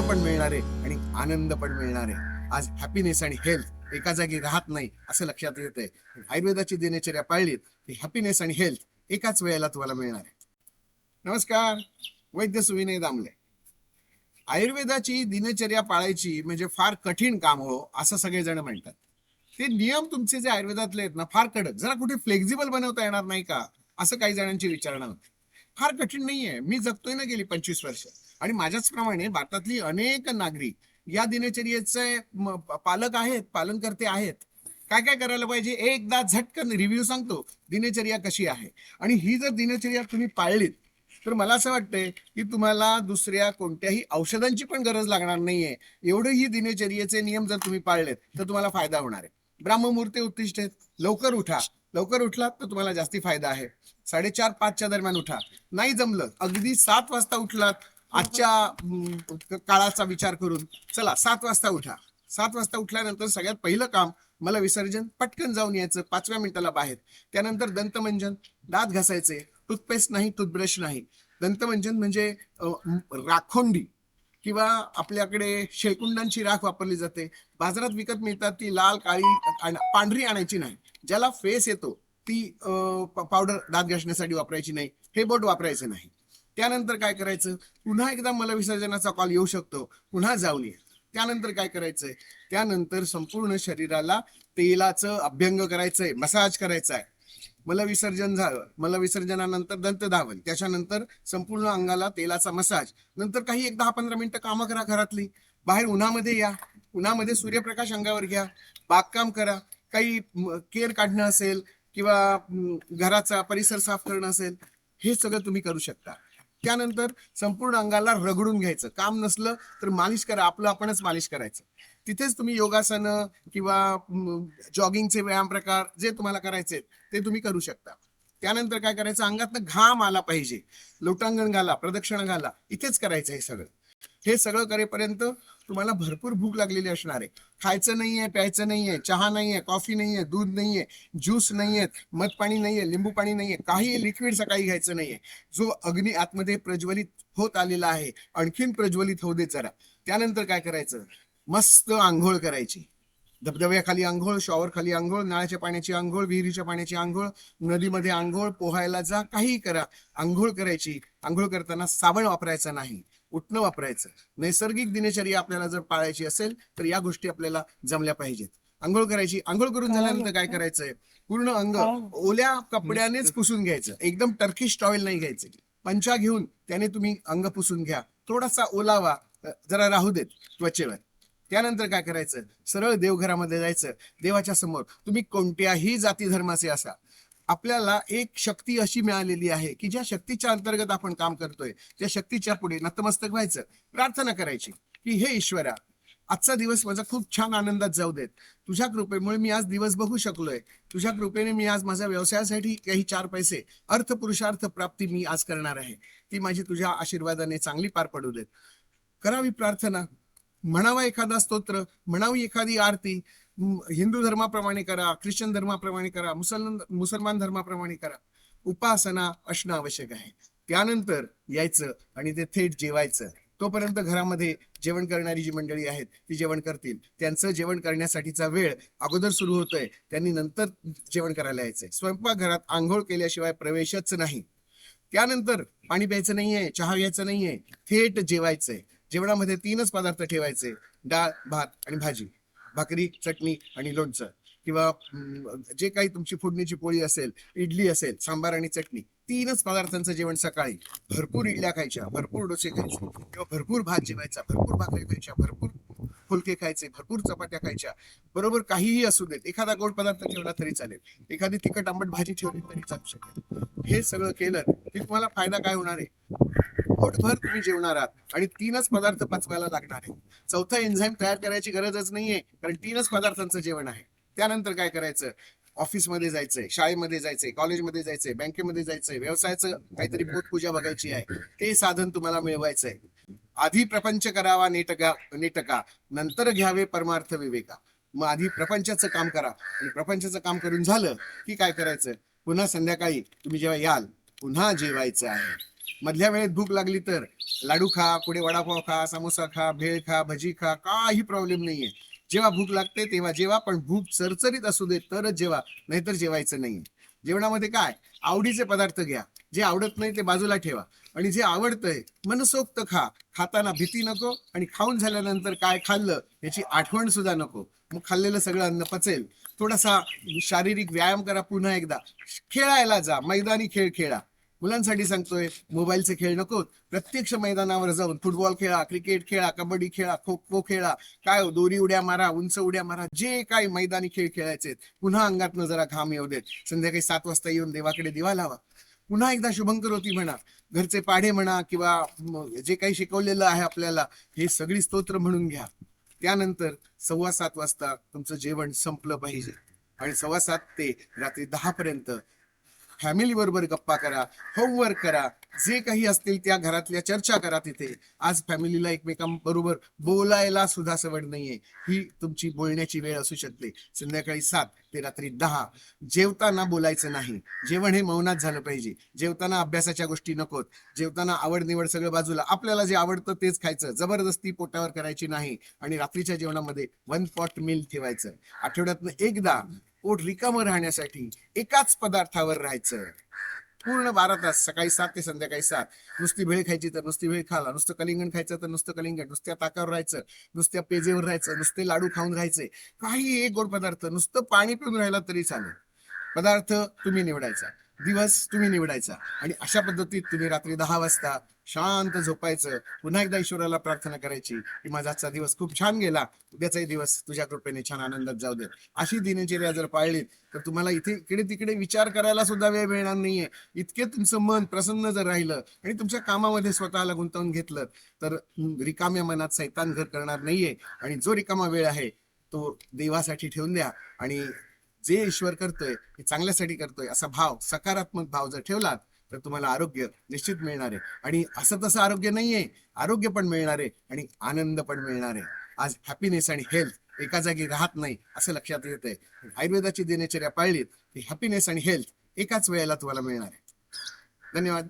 आरोग्य पण मिळणार आहे आणि आनंद पण मिळणार. आहे आज हॅपीनेस आणि हेल्थ एका जागी राहत नाही असं लक्षात येत आहे आयुर्वेदाची दिनचर्या पाळलीत की हॅपीनेस आणि हेल्थ एकाच वेळेला तुम्हाला मिळणार. आहे नमस्कार वैद्य सुविनय दामले. आयुर्वेदाची दिनचर्या पाळायची म्हणजे फार कठीण काम हो असं सगळेजण म्हणतात. ते नियम तुमचे जे आयुर्वेदातले आहेत ना फार कडक. जरा कुठे फ्लेक्झिबल बनवता येणार नाही का? असं काही जणांची विचारणा होती. फार कठीण नाहीये. मी जगतोय ना गेली पंचवीस वर्ष. आणि माझ्याच प्रमाणे भारतातली अनेक नागरिक या दिनचर्येचे पालक आहेत पालनकर्ते आहेत. काय काय करायला पाहिजे? एकदा झटकन रिव्ह्यू सांगतो. दिनचर्या कशी आहे? आणि ही जर दिनचर्या तुम्ही पाळलीत तर मला असं वाटतंय की तुम्हाला दुसऱ्या कोणत्याही औषधांची पण गरज लागणार नाहीये. एवढे ही दिनचर्येचे नियम जर तुम्ही पाळलेत तर तुम्हाला फायदा होणार आहे. ब्राह्ममुहूर्ते उत्तिष्ठ आहेत. लवकर उठा. लवकर उठलात तर तुम्हाला जास्ती फायदा आहे. साडेचार पाचच्या दरम्यान उठा. नाही जमलं अगदी सात वाजता उठलात आजच्या काळाचा विचार करून. चला सात वाजता उठा. सात वाजता उठल्यानंतर सगळ्यात पहिलं काम मला विसर्जन पटकन जाऊन यायचं पाचव्या मिनिटाला बाहेर. त्यानंतर दंतमंजन दात घासायचे टूथपेस्ट नाही टूथब्रश नाही. दंतमंजन म्हणजे राखोंडी किंवा आपल्याकडे शेळकुंडांची राख वापरली जाते. बाजारात विकत मिळतात ती लाल काळी पांढरी आणायची नाही. ज्याला फेस येतो ती पावडर दात घासण्यासाठी वापरायची नाही हे बोट वापरायचं नाही. त्यानंतर काय करायचं? पुन्हा एकदा मला विसर्जनाचा कॉल येऊ शकतो पुन्हा जाऊन ये. त्यानंतर काय करायचंय? त्यानंतर संपूर्ण शरीराला तेलाचं अभ्यंग करायचंय मसाज करायचा आहे मला विसर्जन झालं मला विसर्जनानंतर दंत धावन त्याच्यानंतर संपूर्ण अंगाला तेलाचा मसाज नंतर काही एक दहा पंधरा मिनिटं कामं करा घरातली. बाहेर उन्हामध्ये या उन्हामध्ये सूर्यप्रकाश अंगावर घ्या बागकाम करा काही म, केर काढणं असेल किंवा घराचा परिसर साफ करणं असेल हे सगळं तुम्ही करू शकता. त्यानंतर संपूर्ण अंगाला रगडून घ्यायचं. काम नसलं तर मालिश करा. आपलं आपणच मालिश करायचं. तिथेच तुम्ही योगासनं किंवा जॉगिंगचे व्यायाम प्रकार जे तुम्हाला करायचे ते तुम्ही करू शकता. त्यानंतर काय करायचं? अंगातनं घाम आला पाहिजे. लोटांगण घाला प्रदक्षिणा घाला. इथेच करायचं हे सगळं. हे सगळं करेपर्यंत तुम्हाला भरपूर भूक लागलेली असणार आहे. खायचं नाहीये प्यायचं नाहीये चहा नाहीये कॉफी नाहीये दूध नाहीये ज्यूस नाहीये मध पाणी नाहीये लिंबू पाणी नाहीये काही लिक्विड सकाळी घ्यायचं नाहीये. जो अग्नी आतमध्ये प्रज्वलित होत आलेला आहे आणखीन प्रज्वलित होऊ दे जरा. त्यानंतर काय करायचं? मस्त आंघोळ करायची. धबधब्याखाली आंघोळ शॉवर खाली आंघोळ नळाच्या पाण्याची आंघोळ विहिरीच्या पाण्याची आंघोळ नदीमध्ये आंघोळ पोहायला जा काहीही करा. आंघोळ करायची. आंघोळ करताना साबण वापरायचा नाही. उठणं वापरायचं. नैसर्गिक दिनचर्या आपल्याला जर पाळायची असेल तर या गोष्टी आपल्याला जमल्या पाहिजेत. आंघोळ करायची. आंघोळ करून झाल्यानंतर काय करायचंय? पूर्ण अंग ओल्या कपड्यानेच पुसून घ्यायचं. एकदम टर्किश टॉवेल नाही घ्यायचं. पंचा घेऊन त्याने तुम्ही अंग पुसून घ्या. थोडासा ओलावा जरा राहू देत त्वचेवर. त्यानंतर काय करायचं? सरळ देवघरामध्ये जायचं. देवाच्या समोर. तुम्ही कोणत्याही जाती धर्माचे असा आपल्याला एक शक्ती अशी मिळालेली आहे की ज्या शक्तीच्या अंतर्गत आपण काम करतोय त्या शक्तीच्या पुढे नतमस्तक व्हायचं. प्रार्थना करायची की हे ईश्वरा आजचा दिवस माझा खूप छान आनंदात जाऊ देत. तुझ्या कृपेमुळे मी आज दिवस बघू शकलोय. तुझ्या कृपेने मी आज माझ्या व्यवसायासाठी काही चार पैसे अर्थ पुरुषार्थ प्राप्ती मी आज करणार आहे. ती माझी तुझ्या आशीर्वादाने चांगली पार पडू देत. करावी प्रार्थना. म्हणावा एखादा स्तोत्र म्हणावी एखादी आरती हिंदू धर्माप्रमाणे करा ख्रिश्चन धर्माप्रमाणे करा मुसलमान मुसलमान धर्माप्रमाणे करा. उपासना असणं आवश्यक आहे. त्यानंतर यायचं आणि ते थेट जेवायचं. तोपर्यंत घरामध्ये जेवण करणारी जी मंडळी आहेत ती जेवण करतील. त्यांचं जेवण करण्यासाठीचा वेळ अगोदर सुरू होतोय. त्यांनी नंतर जेवण करायला यायचंय. स्वयंपाकघरात आंघोळ केल्याशिवाय प्रवेशच नाही. त्यानंतर पाणी प्यायचं नाहीये चहा घ्यायचं नाहीये थेट जेवायचंय. जेवणामध्ये तीनच पदार्थ ठेवायचे. डाळ भात आणि भाजी. भाकरी चटणी आणि लोणचं. किंवा जे काही तुमची फोडणीची पोळी असेल इडली असेल सांबार आणि चटणी तीनच पदार्थांचं जेवण सकाळी. भरपूर इडल्या खायच्या भरपूर डोसे खायचे किंवा भरपूर भात जेवायचा भरपूर भाकरी खायच्या भरपूर फुलके खायचे भरपूर चपात्या खायच्या. बरोबर काहीही असू देत एखादा गोड पदार्थ ठेवला तरी चालेल. एखादी तिखट आंबट भाजी ठेवली तरी चालू शकेल. हे सगळं केलं की तुम्हाला फायदा काय होणार आहे? पोटभर तुम्ही जेवणार आहात. आणि तीनच पदार्थ पचवायला लागणार आहे चौथा एन्झाईम तयार करायची गरजच नाहीये कारण तीनच पदार्थांचं जेवण आहे. त्यानंतर काय करायचं? ऑफिसमध्ये जायचंय शाळेमध्ये जायचंय कॉलेजमध्ये जायचंय बँकेमध्ये जायचंय व्यवसायाचं काहीतरी पोटपूजा बघायची आहे. ते साधन तुम्हाला मिळवायचंय. आधी प्रपंच करावा नेटका नेटका नंतर घ्यावे परमार्थ विवेका. मग आधी प्रपंचाचं काम करा. आणि प्रपंचाचं काम करून झालं की काय करायचं? पुन्हा संध्याकाळी तुम्ही जेव्हा याल पुन्हा जेवायचं आहे. मधल्या वेळेत भूक लागली तर लाडू खा पुढे वडापाव खा समोसा खा भेळ खा भजी खा काही प्रॉब्लेम नाहीये. जेव्हा भूक लागते तेव्हा जेवा पण भूक चरचरीत असू दे तरच जेवा नाहीतर जेवायचं नाही जेवणामध्ये काय? आवडीचे पदार्थ घ्या. जे आवडत नाही ते बाजूला ठेवा. आणि जे आवडतंय मनसोक्त खा. खाताना भीती नको आणि खाऊन झाल्यानंतर काय खाल्लं याची आठवण सुद्धा नको. मग खाल्लेलं सगळं अन्न पचेल. थोडासा शारीरिक व्यायाम करा पुन्हा एकदा. खेळायला जा. मैदानी खेळ खेळा. मुलांसाठी सांगतोय मोबाईलचे खेळ नको. प्रत्यक्ष मैदानावर जाऊन फुटबॉल खेळा क्रिकेट खेळा कबड्डी खेळा खो खो खेळा काय हो, दोरी उड्या मारा उंच उड्या मारा जे काही मैदानी खेळ खेळायचे पुन्हा अंगातनं जरा घाम येऊ देत. संध्याकाळी सात वाजता येऊन देवाकडे दिवा लावा. पुन्हा एकदा शुभंकर होती म्हणा घरचे पाढे म्हणा किंवा जे काही शिकवलेलं आहे आपल्याला हे सगळी स्तोत्र म्हणून घ्या. त्यानंतर सव्वा सात वाजता तुमचं जेवण संपलं पाहिजे. आणि सव्वा सात ते रात्री दहा पर्यंत फॅमिली बरोबर गप्पा करा होमवर्क करा जे काही असतील त्या घरातल्या चर्चा करा तिथे. आज फॅमिलीला एकमेकांबरोबर बोलायला सुद्धा सवड नाहीये. ही तुमची बोलण्याची वेळ असू शकते. संध्याकाळी सात ते रात्री दहा. जेवताना बोलायचं नाही. जेवण हे मौनात झालं पाहिजे. जेवताना अभ्यासाच्या गोष्टी नकोत. जेवताना आवड निवड सगळं बाजूला. आपल्याला जे आवडतं तेच खायचं. जबरदस्ती पोटावर करायची नाही. आणि रात्रीच्या जेवणामध्ये वन पॉट मिल ठेवायचं. आठवड्यातनं एकदा पोट रिकामं राहण्यासाठी एकाच पदार्थावर राहायचं. पूर्ण बारा तास सकाळी सात ते संध्याकाळी सात. नुसती भेळ खायची तर नुसती भेळ खाला नुसतं कलिंगण खायचं तर नुसतं कलिंगण. नुसत्या ताकावर राहायचं नुसत्या पेजेवर राहायचं नुसते लाडू खाऊन राहायचे. काही एक गोड पदार्थ नुसतं पाणी पिऊन राहिला तरी चालेल. पदार्थ तुम्ही निवडायचा. दिवस तुम्ही निवडायचा. आणि अशा पद्धतीत तुम्ही रात्री दहा वाजता शांत झोपायचं. पुन्हा एकदा ईश्वराला प्रार्थना करायची की माझा आजचा दिवस खूप छान गेला. उद्याचाही दिवस तुझ्या कृपेने छान आनंदात जाऊ दे. अशी दिनचर्या जर पाळलीत तर तुम्हाला इथे इकडे तिकडे विचार करायला सुद्धा वेळ मिळणार नाहीये. इतके तुमचं मन प्रसन्न जर राहिलं आणि तुमच्या कामामध्ये स्वतःला गुंतवून घेतलं तर रिकाम्या मनात सैतान घर करणार नाहीये. आणि जो रिकामा वेळ आहे तो देवासाठी ठेवून द्या. आणि जे ईश्वर करतोय हे चांगल्यासाठी करतोय असा भाव सकारात्मक भाव जर ठेवलात तर तुम्हाला आरोग्य निश्चित मिळणार आहे. आणि असं तसं आरोग्य नाहीये. आरोग्य पण मिळणार आहे आणि आनंद पण मिळणार आहे. आज हॅपीनेस आणि हेल्थ एका जागी राहत नाही असं लक्षात येत आहे आयुर्वेदाची दिनचर्या पाळलीत की हॅपीनेस आणि हेल्थ एकाच वेळेला तुम्हाला मिळणार आहे. धन्यवाद.